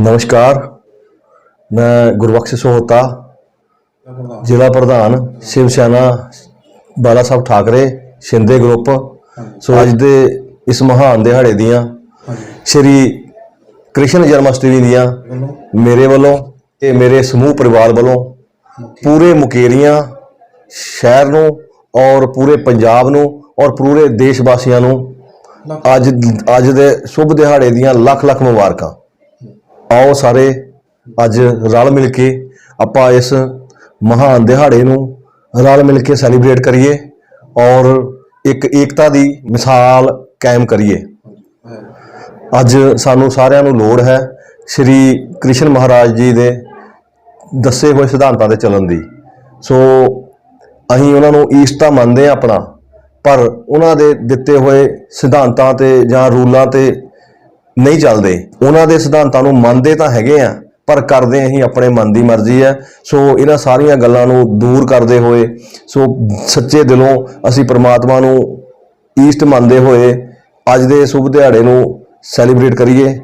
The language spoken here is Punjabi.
ਨਮਸਕਾਰ। ਮੈਂ ਗੁਰਬਖਸ਼ ਸੋਹਤਾ ਜ਼ਿਲ੍ਹਾ ਪ੍ਰਧਾਨ ਸ਼ਿਵ ਸੈਨਾ ਬਾਲਾ ਸਾਹਿਬ ਠਾਕਰੇ ਸ਼ਿੰਦੇ ਗਰੁੱਪ। ਸੋ ਅੱਜ ਦੇ ਇਸ ਮਹਾਨ ਦਿਹਾੜੇ ਦੀਆਂ ਸ਼੍ਰੀ ਕ੍ਰਿਸ਼ਨ ਜਨਮਸ਼ਟਮੀ ਦੀਆਂ ਮੇਰੇ ਵੱਲੋਂ ਤੇ ਮੇਰੇ ਸਮੂਹ ਪਰਿਵਾਰ ਵੱਲੋਂ ਪੂਰੇ ਮੁਕੇਰੀਆਂ ਸ਼ਹਿਰ ਨੂੰ ਔਰ ਪੂਰੇ ਪੰਜਾਬ ਨੂੰ ਔਰ ਪੂਰੇ ਦੇਸ਼ ਵਾਸੀਆਂ ਨੂੰ ਅੱਜ ਅੱਜ ਦੇ ਸ਼ੁਭ ਦਿਹਾੜੇ ਦੀਆਂ ਲੱਖ ਲੱਖ ਮੁਬਾਰਕਾਂ। ਆਓ ਸਾਰੇ ਅੱਜ ਰਲ ਮਿਲ ਕੇ ਆਪਾਂ ਇਸ ਮਹਾਨ ਦਿਹਾੜੇ ਨੂੰ ਰਲ ਮਿਲ ਕੇ ਸੈਲੀਬ੍ਰੇਟ ਕਰੀਏ ਔਰ ਇੱਕ ਏਕਤਾ ਦੀ ਮਿਸਾਲ ਕਾਇਮ ਕਰੀਏ। ਅੱਜ ਸਾਨੂੰ ਸਾਰਿਆਂ ਨੂੰ ਲੋੜ ਹੈ ਸ਼੍ਰੀ ਕ੍ਰਿਸ਼ਨ ਮਹਾਰਾਜ ਜੀ ਦੇ ਦੱਸੇ ਹੋਏ ਸਿਧਾਂਤਾਂ ਤੇ ਚੱਲਣ ਦੀ। ਸੋ ਅਸੀਂ ਉਹਨਾਂ ਨੂੰ ਈਸਟ ਤਾਂ ਮੰਨਦੇ ਆ ਆਪਣਾ, ਪਰ ਉਹਨਾਂ ਦੇ ਦਿੱਤੇ ਹੋਏ ਸਿਧਾਂਤਾਂ ਤੇ ਜਾਂ ਰੂਲਾਂ ਤੇ ਨਹੀਂ ਚੱਲਦੇ। ਉਹਨਾਂ ਦੇ ਸਿਧਾਂਤਾਂ ਨੂੰ ਮੰਨਦੇ ਤਾਂ ਹੈਗੇ ਆ, ਪਰ ਕਰਦੇ ਅਸੀਂ ਆਪਣੇ ਮਨ ਦੀ ਮਰਜ਼ੀ ਹੈ ਸੋ ਇਹਨਾਂ ਸਾਰੀਆਂ ਗੱਲਾਂ ਨੂੰ ਦੂਰ ਕਰਦੇ ਹੋਏ, ਸੋ ਸੱਚੇ ਦਿਲੋਂ ਅਸੀਂ ਪ੍ਰਮਾਤਮਾ ਨੂੰ ਈਸਟ ਮੰਨਦੇ ਹੋਏ ਅੱਜ ਦੇ ਸ਼ੁਭ ਦਿਹਾੜੇ ਨੂੰ ਸੈਲੀਬ੍ਰੇਟ ਕਰੀਏ।